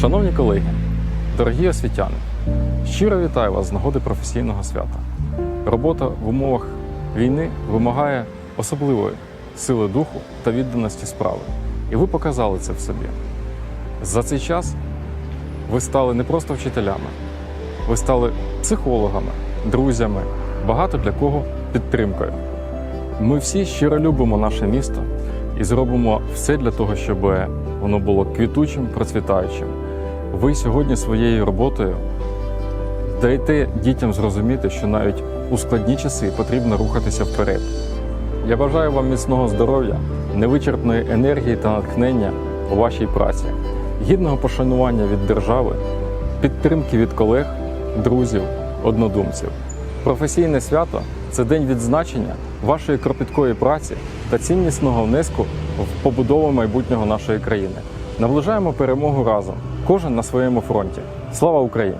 Шановні колеги, дорогі освітяни, щиро вітаю вас з нагоди професійного свята. Робота в умовах війни вимагає особливої сили духу та відданості справи. І ви показали це в собі. За цей час ви стали не просто вчителями, ви стали психологами, друзями, багато для кого підтримкою. Ми всі щиро любимо наше місто і зробимо все для того, щоб воно було квітучим, процвітаючим. Ви сьогодні своєю роботою даєте дітям зрозуміти, що навіть у складні часи потрібно рухатися вперед. Я бажаю вам міцного здоров'я, невичерпної енергії та натхнення у вашій праці, гідного пошанування від держави, підтримки від колег, друзів, однодумців. Професійне свято це день відзначення вашої кропіткої праці та ціннісного внеску в побудову майбутнього нашої країни. Наближаємо перемогу разом, кожен на своєму фронті. Слава Україні!